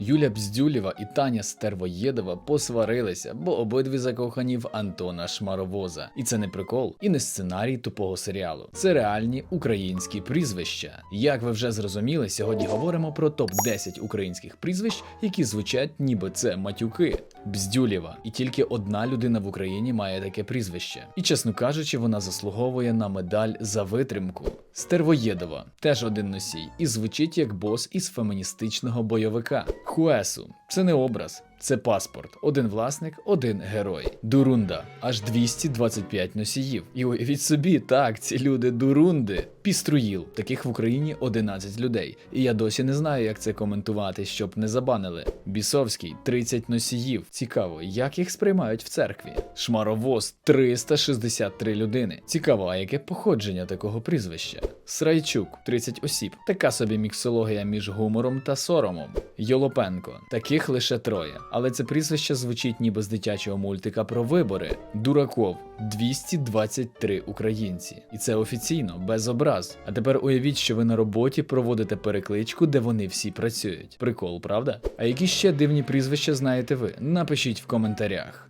Юля Бздюлєва і Таня Стервоєдова посварилися, бо обидві закохані в Антона Шмаровоза. І це не прикол, і не сценарій тупого серіалу. Це реальні українські прізвища. Як ви вже зрозуміли, сьогодні говоримо про топ 10 українських прізвищ, які звучать, ніби це матюки. Бздюлєва, і тільки одна людина в Україні має таке прізвище. І чесно кажучи, вона заслуговує на медаль за витримку. Стервоєдова теж один носій, і звучить як бос із феміністичного бойовика. Хуесу це не образ. Це паспорт, один власник, один герой. Дурунда аж 225 носіїв. І уявіть собі, так, ці люди дурунди. Піструїл, таких в Україні 11 людей. І я досі не знаю, як це коментувати, щоб не забанили. Бісовський 30 носіїв. Цікаво, як їх сприймають в церкві. Шмаровоз 363 людини. Цікаво, а яке походження такого прізвища? Срайчук 30 осіб. Така собі міксологія між гумором та соромом. Йолопенко таких лише троє. Але це прізвище звучить ніби з дитячого мультика про вибори. Дураков 223 українці. І це офіційно, без образ. А тепер уявіть, що ви на роботі проводите перекличку, де вони всі працюють. Прикол, правда? А які ще дивні прізвища знаєте ви? Напишіть в коментарях.